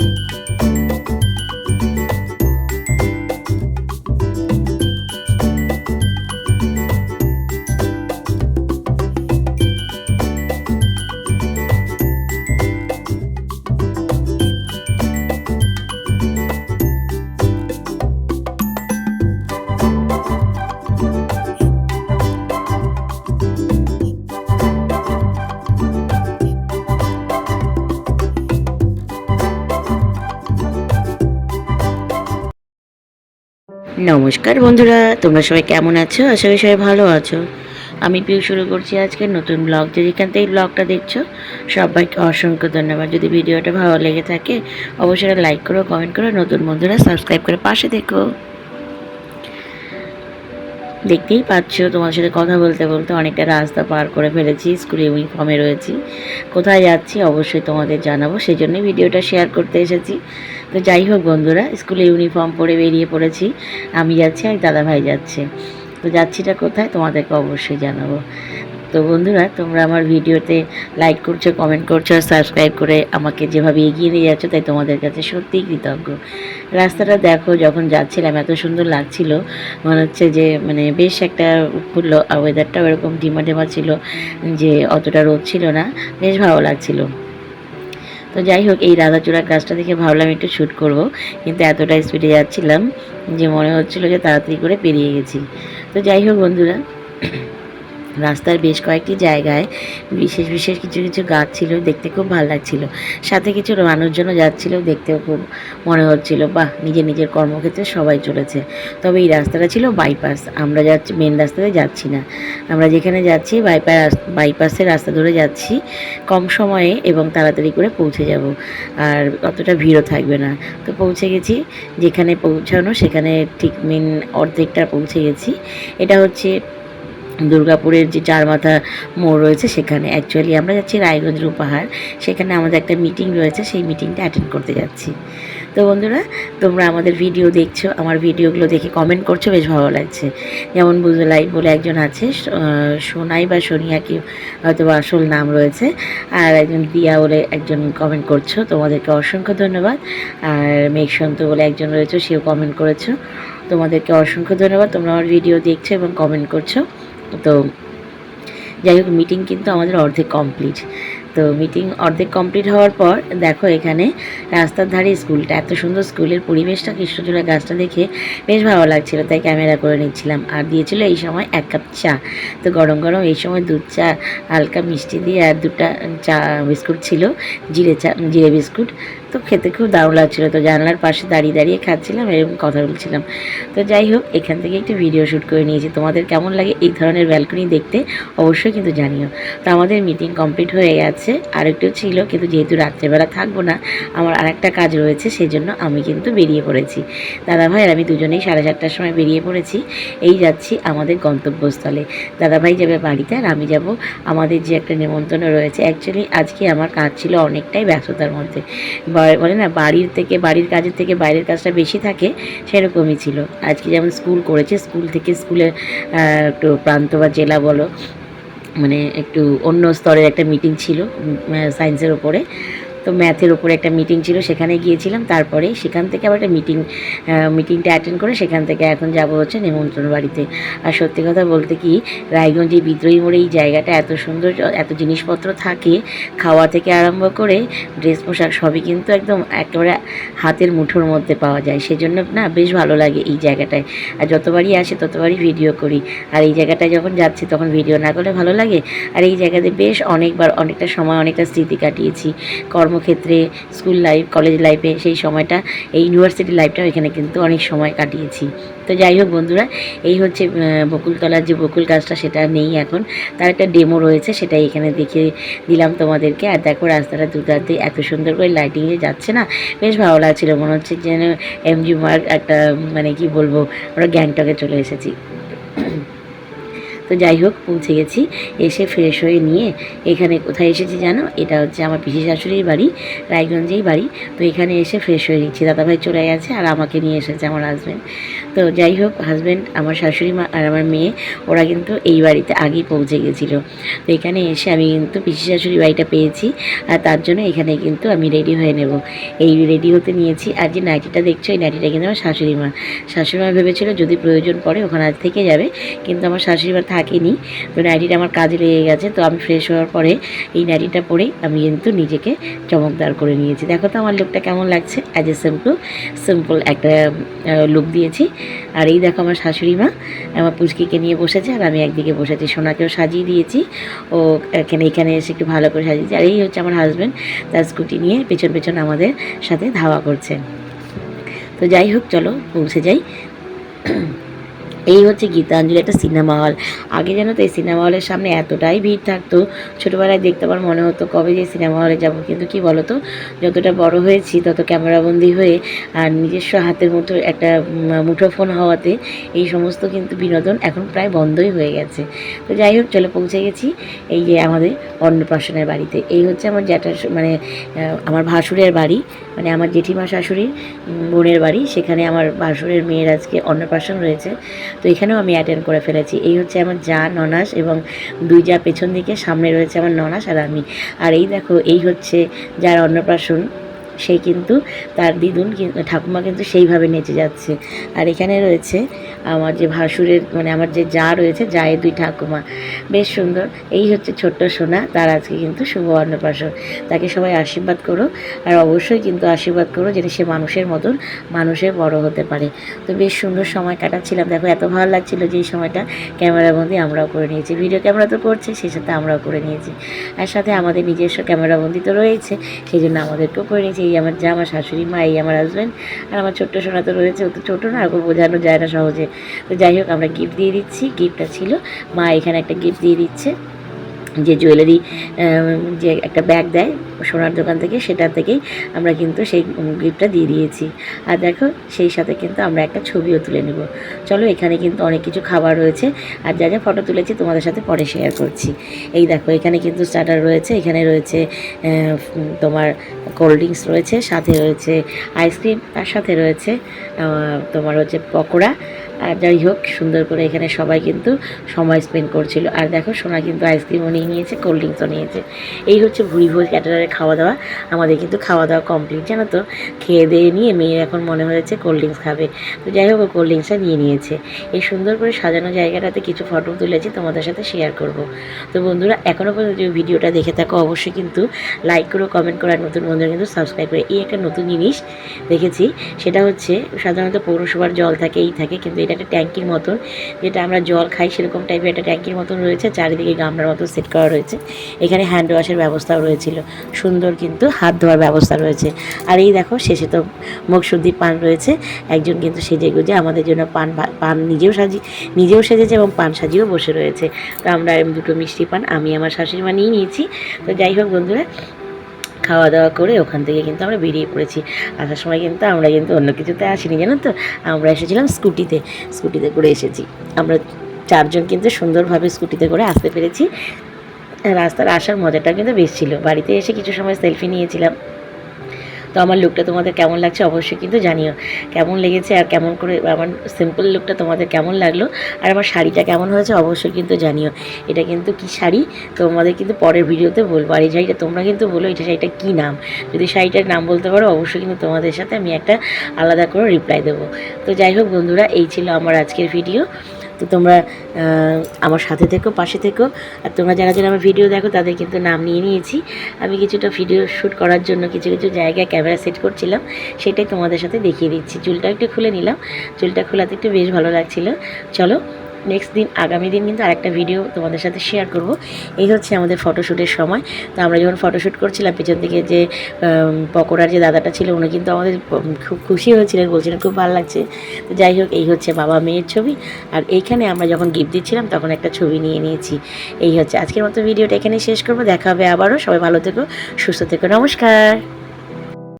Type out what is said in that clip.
you. নমস্কার বন্ধুরা, তোমরা সবাই কেমন আছো? আশা করি সবাই ভালো আছো। আমি পিউ শুরু করছি আজকে নতুন ব্লগ। যে যেখান থেকে ব্লগটা দেখছ, সবাইকে অসংখ্য ধন্যবাদ। যদি ভিডিওটা ভালো লেগে থাকে, অবশ্যই লাইক করো কমেন্ট করো। নতুন বন্ধুরা সাবস্ক্রাইব করে পাশে দেখো দেখতেই পাচ্ছ, তোমার সাথে কথা বলতে বলতে অনেকটা রাস্তা পার করে ফেলেছি স্কুলে ইউনিফর্মে রয়েছি। কোথায় যাচ্ছি অবশ্যই তোমাদের জানাব সেই জন্যই ভিডিওটা শেয়ার করতে এসেছি। তো যাই হোক বন্ধুরা স্কুলে ইউনিফর্ম পরে বেরিয়ে পড়েছি, আমি যাচ্ছি আর দাদাভাই যাচ্ছে। তো যাচ্ছিটা কোথায় তোমাদেরকে অবশ্যই জানাব। তো বন্ধুরা, তোমরা আমার ভিডিওতে লাইক করছ কমেন্ট করছ আর সাবস্ক্রাইব করে আমাকে যেভাবে এগিয়ে নিয়ে যাচ্ছ তাই তোমাদের কাছে সত্যিই কৃতজ্ঞ। রাস্তাটা দেখো, যখন যাচ্ছিলাম, এত সুন্দর লাগছিল। মনে হচ্ছে যে মানে বেশ একটা উৎফুল্ল আর ওয়েদারটাও এরকম ডিমা ডিমা ছিল যে, অতটা রোদ ছিল না। বেশ ভালো লাগছিল। তো যাই হোক, এই রাধাচূড়া গাছটা দেখে ভাবলাম একটু শ্যুট করব, কিন্তু এতটা স্পিডে যাচ্ছিলাম যে মনে হচ্ছিল যে তাড়াতাড়ি করে পেরিয়ে গেছি। তো যাই হোক বন্ধুরা রাস্তার বেশ কয়েকটি জায়গায় বিশেষ বিশেষ কিছু কিছু গাছ ছিল, দেখতে খুব ভালো লাগছিল। সাথে কিছু মানুষজনও যাচ্ছিল, দেখতেও খুব মনে হচ্ছিল, বাহ, নিজের নিজের কর্মক্ষেত্রে সবাই চলেছে। তবে এই রাস্তাটা ছিল বাইপাস আমরা যাচ্ছি মেন রাস্তাতে যাচ্ছি না। আমরা যেখানে যাচ্ছি বাইপাস বাইপাসের রাস্তা ধরে যাচ্ছি, কম সময়ে এবং তাড়াতাড়ি করে পৌঁছে যাব। আর অতটা ভিড়ও থাকবে না। তো পৌঁছে গেছি, যেখানে পৌঁছানো, সেখানে ঠিক মেন অর্ধেকটা পৌঁছে গেছি। এটা হচ্ছে দুর্গাপুরের যে চার মাথা মোড় রয়েছে সেখানে। অ্যাকচুয়ালি আমরা যাচ্ছি রায়গঞ্জের উপহার সেখানে আমাদের একটা মিটিং রয়েছে, সেই মিটিংটা অ্যাটেন্ড করতে যাচ্ছি। তো বন্ধুরা, তোমরা আমাদের ভিডিও দেখছ, আমার ভিডিওগুলো দেখে কমেন্ট করছ, বেশ ভালো লাগছে। যেমন বুঝলাই বলে একজন আছে সোনাই বা সোনিয়া কি হয়তো আসল নাম রয়েছে। আর একজন দিয়া বলে একজন কমেন্ট করছ, তোমাদেরকে অসংখ্য ধন্যবাদ। আর মেঘসন্ত বলে একজন রয়েছে, সেও কমেন্ট করেছ। তোমাদেরকে অসংখ্য ধন্যবাদ, তোমরা আমার ভিডিও দেখছ এবং কমেন্ট করছ। তো যাই হোক মিটিং কিন্তু আমাদের অর্ধেক কমপ্লিট তো মিটিং অর্ধেক কমপ্লিট হওয়ার পর, দেখো এখানে রাস্তার ধারে স্কুলটা। এত সুন্দর স্কুলের পরিবেশটা, কৃষ্ণচূড়া গাছটা দেখে বেশ ভালো লাগছিল, তাই ক্যামেরা করে নিচ্ছিলাম। আর দিয়েছিল এই সময় এক কাপ চা। তো গরম গরম এই সময় দুধ চা, হালকা মিষ্টি দিয়ে আর দুটা চা বিস্কুট ছিল, জিরে চা, জিরে বিস্কুট। তো খেতে খুব দারুণ লাগছিল। তো জানলার পাশে দাঁড়িয়ে দাঁড়িয়ে খাচ্ছিলাম, এরকম কথা বলছিলাম। তো যাই হোক, এখান থেকে একটু ভিডিও শ্যুট করে নিয়েছি। তোমাদের কেমন লাগে এই ধরনের ব্যালকনি দেখতে, অবশ্যই কিন্তু জানিও। তো আমাদের মিটিং কমপ্লিট হয়ে গেছে। আর একটু ছিল, কিন্তু যেহেতু রাত্রেবেলা থাকব না, আমার আর একটা কাজ রয়েছে সেই জন্য আমি কিন্তু বেরিয়ে পড়েছি। দাদাভাই আর আমি দুজনেই সাড়ে চারটার সময় বেরিয়ে পড়েছি। এই যাচ্ছি আমাদের গন্তব্যস্থলে। দাদাভাই যাবে বাড়িতে আর আমি যাব আমাদের যে একটা নেমন্তন্ন রয়েছে। অ্যাকচুয়ালি আজকে আমার কাজ ছিল অনেকটাই ব্যস্ততার মধ্যে। বলে না, বাড়ির থেকে বাড়ির কাজের থেকে বাইরের কাজটা বেশি থাকে, সেরকমই ছিল। আজকে যেমন স্কুল করেছে, স্কুল থেকে স্কুলের একটু প্রান্ত বা জেলা বলো মানে একটু অন্য স্তরের একটা মিটিং ছিল সায়েন্সের ওপরে তো ম্যাথের ওপরে একটা মিটিং ছিল, সেখানে গিয়েছিলাম। তারপরে সেখান থেকে আবার একটা মিটিং মিটিংটা অ্যাটেন্ড করে সেখান থেকে এখন যাব হচ্ছে নেমন্ত্রণ বাড়িতে। আর সত্যি কথা বলতে কি, রায়গঞ্জে বিদ্রোহী মোড়ে এই জায়গাটা এত সুন্দর, এত জিনিসপত্র থাকে, খাওয়া থেকে আরম্ভ করে ড্রেস পোশাক সবই কিন্তু একদম একেবারে হাতের মুঠোর মধ্যে পাওয়া যায়। সেজন্য না বেশ ভালো লাগে এই জায়গাটায়। আর যতবারই আসে ততবারই ভিডিও করি। আর এই জায়গাটায় যখন যাচ্ছি তখন ভিডিও না করলে ভালো লাগে। আর এই জায়গাতে বেশ অনেকবার, অনেকটা সময়, অনেকটা স্মৃতি কাটিয়েছি। কর্মক্ষেত্রে, স্কুল লাইফ কলেজ লাইফে সেই সময়টা, এই ইউনিভার্সিটি লাইফটাও এখানে কিন্তু অনেক সময় কাটিয়েছি। তো যাই হোক বন্ধুরা, এই হচ্ছে বকুলতলার যে বকুল গাছটা সেটা নেই এখন। তার একটা ডেমো রয়েছে, সেটাই এখানে দেখে দিলাম তোমাদেরকে। আর দেখো, রাস্তাটা দুধার দিয়ে এত সুন্দর করে লাইটিংয়ে যাচ্ছে না? বেশ ভালো লাগছিল, মনে হচ্ছে যেন এমজি মার্ক একটা মানে কি বলব, আমরা গ্যাংটকে চলে এসেছি। তো যাই হোক, পৌঁছে গেছি। এসে ফ্রেশ হয়ে নিয়ে এখানে কোথায় এসেছি জানো? এটা হচ্ছে আমার পিসি শাশুড়ির বাড়ি, রায়গঞ্জেই বাড়ি। তো এখানে এসে ফ্রেশ হয়ে নিচ্ছি। দাদাভাই চলে গেছে আর আমাকে নিয়ে এসেছে আমার হাজব্যান্ড তো যাই হোক হাজব্যান্ড আমার শাশুড়ি মা আর আমার মেয়ে, ওরা কিন্তু এই বাড়িতে আগেই পৌঁছে গেছিল। তো এখানে এসে আমি কিন্তু পিসি শাশুড়ি বাড়িটা পেয়েছি আর তার জন্য এখানে কিন্তু আমি রেডি হয়ে নেব। এই রেডি হতে নিয়েছি। আর যে নাইটিটা দেখছ, এই নাইটিটা কিন্তু আমার শাশুড়ি মা। শাশুড়ি মা ভেবেছিল যদি প্রয়োজন পড়ে ওখানে আজ থেকে যাবে, কিন্তু আমার শাশুড়ি মা থাকেনি। তো নাইটিটা আমার কাজে লেগে গেছে, তো আমি ফ্রেশ হওয়ার পরে এই নাইটিটা পরেই আমি কিন্তু নিজেকে চমকদার করে নিয়েছি। দেখো তো আমার লুকটা কেমন লাগছে? অ্যাজ এ সিম্পল সিম্পল একটা লুক দিয়েছি। আর এই দেখো আমার শাশুড়ি মা, আমার পুচকিকে নিয়ে বসেছে আর আমি একদিকে বসেছি, সোনাকেও সাজিয়ে দিয়েছি। ও এখানে এখানে এসে একটু ভালো করে সাজিয়েছি আর এই হচ্ছে আমার হাজব্যান্ড তার স্কুটি নিয়ে পেছন পেছন আমাদের সাথে ধাওয়া করছেন তো যাই হোক, চলো পৌঁছে যাই। এই হচ্ছে গীতাঞ্জলি একটা সিনেমা হল আগে জানো তো এই সিনেমা হলের সামনে এতটাই ভিড় থাকতো, ছোটোবেলায় দেখতে আমার মনে হতো কবে যে সিনেমা হলে যাব। কিন্তু কি বলো তো যতটা বড় হয়েছি, তত ক্যামেরাবন্দি হয়ে আর নিজস্ব হাতের মতো একটা মুঠোফোন হওয়াতে এই সমস্ত কিন্তু বিনোদন এখন প্রায় বন্ধই হয়ে গেছে। তো যাই হোক, চলে পৌঁছে গেছি এই যে আমাদের অন্নপ্রাশনের বাড়িতে। এই হচ্ছে আমার জ্যাঠার মানে আমার ভাসুরের বাড়ি মানে আমার জেঠিমা শাশুড়ির বোনের বাড়ি। সেখানে আমার ভাসুরের মেয়ের আজকে অন্নপ্রাশন রয়েছে। তো এখানেও আমি অ্যাটেন্ড করে ফেলেছি। এই হচ্ছে আমার যা ননাস এবং দুই যা পেছন দিকে সামনে রয়েছে আমার ননাস আর আমি। আর এই দেখো, এই হচ্ছে যার অন্নপ্রাশন। সেই কিন্তু তার দিদুন ঠাকুমা কিন্তু সেইভাবে নেচে যাচ্ছে। আর এখানে রয়েছে আমার যে ভাসুরের মানে আমার যে যা রয়েছে, জায়ের দুই ঠাকুমা। বেশ সুন্দর। এই হচ্ছে ছোট্ট সোনা, তার আজকে কিন্তু শুভ অন্নপ্রাশন। তাকে সবাই আশীর্বাদ করো, আর অবশ্যই কিন্তু আশীর্বাদ করো যেন সে মানুষের মতন মানুষের বড় হতে পারে। তো বেশ সুন্দর সময় কাটাচ্ছিলাম। দেখো এত ভালো লাগছিল যে এই সময়টা ক্যামেরার মধ্যে আমরাও করে নিয়েছি। ভিডিও ক্যামেরা তো করছে সেই সাথে আমরাও করে নিয়েছি। আর সাথে আমাদের নিজস্ব ক্যামেরাবন্দি তো রয়েছে, সেই জন্য আমাদেরকেও করে নিয়েছি। এই আমার যা, আমার শাশুড়ি মা, এই আমার হাজব্যান্ড আর আমার ছোট্ট সোনা তো রয়েছে, ও তো ছোটো না, ওকে বোঝানো যায় না সহজে। তো যাই হোক, আমরা গিফট দিয়ে দিচ্ছি গিফটটা ছিল। মা এখানে একটা গিফট দিয়ে দিচ্ছে। যে জুয়েলারি যে একটা ব্যাগ দেয় সোনার দোকান থেকে, সেটা থেকেই আমরা কিন্তু সেই গিফটটা দিয়ে দিয়েছি। আর দেখো, সেই সাথে কিন্তু আমরা একটা ছবিও তুলে নেব। চলো, এখানে কিন্তু অনেক কিছু খাবার রয়েছে। আর যা যা ফটো তুলেছি, তোমাদের সাথে পরে শেয়ার করছি। এই দেখো, এখানে কিন্তু স্টার্টার রয়েছে, এখানে রয়েছে তোমার কোল্ড ড্রিঙ্কস রয়েছে, সাথে রয়েছে আইসক্রিম তার সাথে রয়েছে তোমার হচ্ছে পকোড়া আর যাই হোক, সুন্দর করে এখানে সবাই কিন্তু সময় স্পেন্ড করছিল। আর দেখো, সোনা কিন্তু আইসক্রিমও নিয়ে নিয়েছে কোল্ড ড্রিঙ্কসও নিয়েছে। এই হচ্ছে ভুড়ি ভোজ ক্যাটারারের খাওয়া দাওয়া। আমাদের কিন্তু খাওয়া দাওয়া কমপ্লিট জানো তো? খেয়ে দিয়ে নিয়ে মেয়ে এখন মনে হয়েছে কোল্ড ড্রিঙ্কস খাবে। তো যাই হোক কোল্ড ড্রিঙ্কসটা নিয়ে নিয়েছে। এই সুন্দর করে সাজানো জায়গাটাতে কিছু ফটো তুলেছি, তোমাদের সাথে শেয়ার করব। তো বন্ধুরা এখনও পর্যন্ত যদি ভিডিওটা দেখে থাকো, অবশ্যই কিন্তু লাইক করো কমেন্ট করো, আর নতুন বন্ধুরা কিন্তু সাবস্ক্রাইব করে এই একটা নতুন জিনিস দেখেছি। সেটা হচ্ছে, সাধারণত পৌরসভার জল থাকে, এই থাকে, কিন্তু এটা একটা ট্যাঙ্কির মতন, যেটা আমরা জল খাই সেরকম টাইপের একটা ট্যাঙ্কির মতন রয়েছে, চারিদিকে গামলার মতো সেট করা রয়েছে। এখানে হ্যান্ড ওয়াশের ব্যবস্থাও রয়েছিল। সুন্দর কিন্তু হাত ধোয়ার ব্যবস্থা রয়েছে। আর এই দেখো, শেষে তো মুখ শুদ্ধি পান রয়েছে। একজন কিন্তু সেজে গুজে আমাদের জন্য পান পান নিজেও সাজি, নিজেও সেজেছে এবং পান সাজিয়েও বসে রয়েছে। তো আমরা দুটো মিষ্টি পান, আমি আমার শাশুড়ি মা নিয়ে নিয়েছি। তো যাই হোক বন্ধুরা খাওয়া দাওয়া করে ওখান থেকে কিন্তু আমরা বেরিয়ে পড়েছি। আসার সময় কিন্তু আমরা কিন্তু অন্য কিছুতে আসিনি, জানো তো? আমরা এসেছিলাম স্কুটিতে স্কুটিতে করে এসেছি। আমরা চারজন কিন্তু সুন্দরভাবে স্কুটিতে করে আসতে পেরেছি। রাস্তার আসার মজাটা কিন্তু বেশ ছিল। বাড়িতে এসে কিছু সময় সেলফি নিয়েছিলাম। তো আমার লুকটা তোমাদের কেমন লাগছে অবশ্যই কিন্তু জানিও। কেমন লেগেছে আর কেমন করে আমার সিম্পল লুকটা তোমাদের কেমন লাগল আর আমার শাড়িটা কেমন হয়েছে অবশ্যই কিন্তু জানিও। এটা কিন্তু কি শাড়ি? তোমাদের কিন্তু পরের ভিডিওতে বলব। আর এই শাড়িটা তোমরা কিন্তু বলো এটা শাড়িটা কী নাম? যদি শাড়িটার নাম বলতে পারো অবশ্যই কিন্তু তোমাদের সাথে আমি একটা আলাদা করে রিপ্লাই দেবো। তো যাই হোক বন্ধুরা, এই ছিল আমার আজকের ভিডিও তো তোমরা আমার সাথে থেকো, পাশে থেকো। আর তোমরা যারা যারা আমার ভিডিও দেখো, তাদের কিন্তু নাম নিয়ে নিয়েছি। আমি কিছুটা ভিডিও শ্যুট করার জন্য কিছু কিছু জায়গায় ক্যামেরা সেট করছিলাম। সেটাই তোমাদের সাথে দেখিয়ে দিচ্ছি। চুলটা একটু খুলে নিলাম। চুলটা খোলাতে একটু বেশ ভালো লাগছিল। চলো নেক্সট দিন, আগামী দিন কিন্তু আরেকটা ভিডিও তোমাদের সাথে শেয়ার করব। এই হচ্ছে আমাদের ফটোশ্যুটের সময়। তো আমরা যখন ফটোশ্যুট করছিলাম, পেছন থেকে যে পকোড়ার যে দাদাটা ছিল, উনি কিন্তু আমাদের খুব খুশি হয়েছিলেন, বলছিলেন, খুব ভালো লাগছে। তো যাই হোক, এই হচ্ছে বাবা মেয়ের ছবি। আর এইখানে আমরা যখন গিফট দিচ্ছিলাম, তখন একটা ছবি নিয়ে নিয়েছি। এই হচ্ছে আজকের মতো ভিডিওটা এখানেই শেষ করব। দেখা হবে আবারও। সবাই ভালো থেকো, সুস্থ থেকো, নমস্কার।